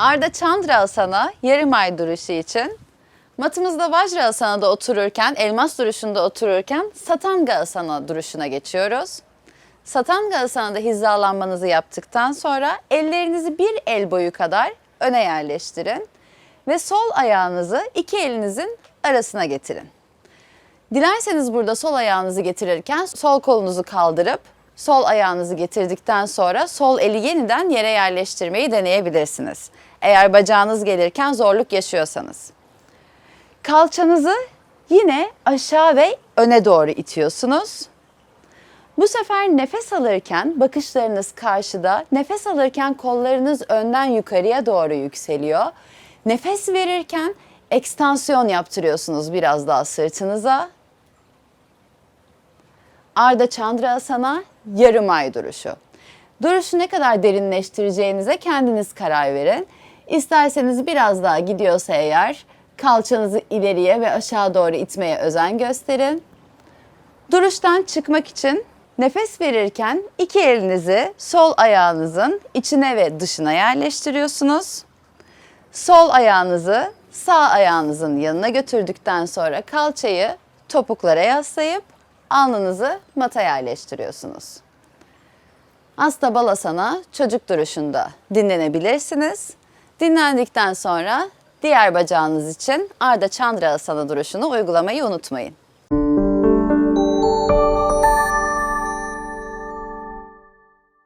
Arda Chandra Asana yarım ay duruşu için matımızda Vajra Asana'da otururken, elmas duruşunda otururken Satanga Asana duruşuna geçiyoruz. Satanga Asana'da hizalanmanızı yaptıktan sonra ellerinizi bir el boyu kadar öne yerleştirin ve sol ayağınızı iki elinizin arasına getirin. Dilerseniz burada sol ayağınızı getirirken sol kolunuzu kaldırıp sol ayağınızı getirdikten sonra sol eli yeniden yere yerleştirmeyi deneyebilirsiniz. Eğer bacağınız gelirken zorluk yaşıyorsanız. Kalçanızı yine aşağı ve öne doğru itiyorsunuz. Bu sefer nefes alırken bakışlarınız karşıda, nefes alırken kollarınız önden yukarıya doğru yükseliyor. Nefes verirken ekstansiyon yaptırıyorsunuz biraz daha sırtınıza. Arda Chandra Asana yarım ay duruşu. Duruşu ne kadar derinleştireceğinize kendiniz karar verin. İsterseniz biraz daha gidiyorsa eğer kalçanızı ileriye ve aşağı doğru itmeye özen gösterin. Duruştan çıkmak için nefes verirken iki elinizi sol ayağınızın içine ve dışına yerleştiriyorsunuz. Sol ayağınızı sağ ayağınızın yanına götürdükten sonra kalçayı topuklara yaslayıp alnınızı mata yerleştiriyorsunuz. Hasta balasana çocuk duruşunda dinlenebilirsiniz. Dinlendikten sonra diğer bacağınız için Arda Chandra Asana duruşunu uygulamayı unutmayın.